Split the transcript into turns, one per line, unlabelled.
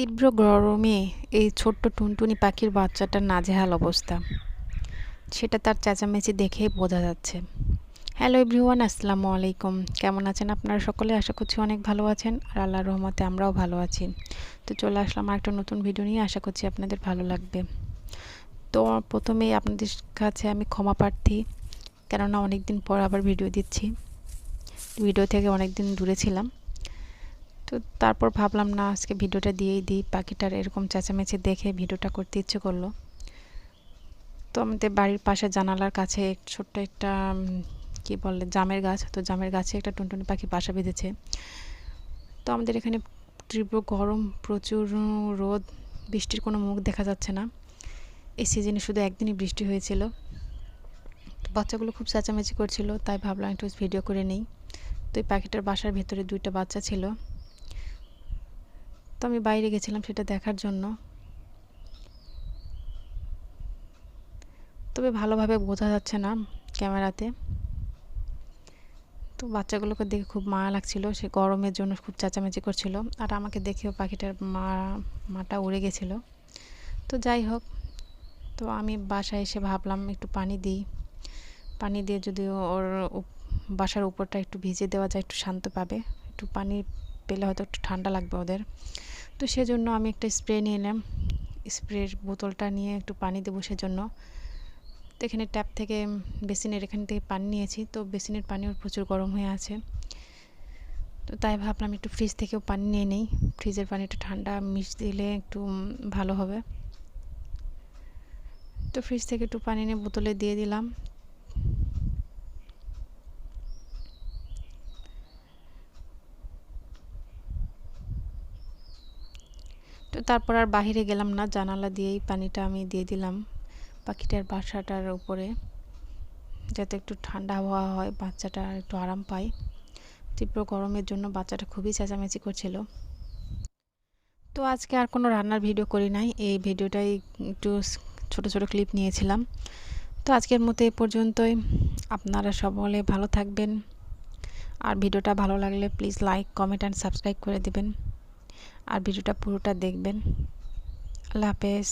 তীব্র গরমে এই ছোট্ট টুনটুনি পাখির বাচ্চাটার নাজেহাল অবস্থা। সেটা তার চেঁচামেচি দেখেই বোঝা যাচ্ছে। হ্যালো এভরিওয়ান, আসসালামু আলাইকুম। কেমন আছেন আপনারা সকলে? আশা করছি অনেক ভালো আছেন আর আল্লাহর রহমতে আমরাও ভালো আছি। তো চলে আসলাম একটা নতুন ভিডিও নিয়ে। আশা করছি আপনাদের ভালো লাগবে। তো প্রথমেই আপনাদের কাছে আমি ক্ষমা প্রার্থী, কেননা অনেক দিন পর আবার ভিডিও দিচ্ছি। ভিডিও থেকে অনেক দিন দূরে ছিলাম। তো তারপর ভাবলাম, না, আজকে ভিডিওটা দিয়েই দিই। পাখিটার এরকম চেঁচামেচি দেখে ভিডিওটা করতে ইচ্ছে করল। তো আমাদের বাড়ির পাশে জানালার কাছে ছোট্ট একটা কি বলে, জামের গাছ। তো জামের গাছে একটা টুনটুনি পাখি বাসা বেঁধেছে। তো আমাদের এখানে তীব্র গরম, প্রচুর রোদ, বৃষ্টির কোনো মুখ দেখা যাচ্ছে না। এই সিজনে শুধু একদিনই বৃষ্টি হয়েছিল। বাচ্চাগুলো খুব চেঁচামেচি করছিল, তাই ভাবলাম একটু ভিডিও করে নিই। তো এই পাখিটার বাসার ভেতরে দুইটা বাচ্চা ছিল। তো আমি বাইরে গেছিলাম সেটা দেখার জন্য। তবে ভালোভাবে বোঝা যাচ্ছে না ক্যামেরাতে। তো বাচ্চাগুলোকে দেখে খুব মায়া লাগছিল, সে গরমের জন্য খুব চেঁচামেচি করছিল। আর আমাকে দেখেও পাখিটার মা, মাটা উড়ে গেছিল। তো যাই হোক, তো আমি বাসায় এসে ভাবলাম একটু পানি দিই। পানি দিয়ে যদি ওর বাসার উপরটা একটু ভিজে দেওয়া যায়, একটু শান্ত পাবে। একটু পানি পেলে হয়তো একটু ঠান্ডা লাগবে ওদের। তো সেজন্য আমি একটা স্প্রে নিয়ে নিলাম স্প্রের বোতলটা নিয়ে একটু পানি দেবো সেজন্য। তো এখানে ট্যাপ থেকে বেসিনের এখান থেকে পানি নিয়েছি। তো বেসিনের পানিও প্রচুর গরম হয়ে আছে। তো তাই ভাবলাম একটু ফ্রিজ থেকেও পানি নিয়ে নেই। ফ্রিজের পানিটা ঠান্ডা মিশ দিলে একটু ভালো হবে। তো ফ্রিজ থেকে একটু পানি নিয়ে বোতলে দিয়ে দিলাম। তো তারপর আর বাহিরে গেলাম না, জানালা দিয়েই পানিটা আমি দিয়ে দিলাম পাখিটার বাসাটার উপরে, যাতে একটু ঠান্ডা আবহাওয়া হয়, বাচ্চাটা একটু আরাম পায়। তীব্র গরমের জন্য বাচ্চাটা খুবই চেঁচামেচি করছিল। তো আজকে আর কোনো রান্নার ভিডিও করি নাই, এই ভিডিওটাই একটু ছোট ছোট ক্লিপ নিয়েছিলাম। তো আজকের মতো এ পর্যন্তই, আপনারা সকলে ভালো থাকবেন। আর ভিডিওটা ভালো লাগলে please like, comment, and subscribe করে দেবেন। আর ভিডিওটা পুরোটা দেখবেন। আল্লাহ হাফেজ।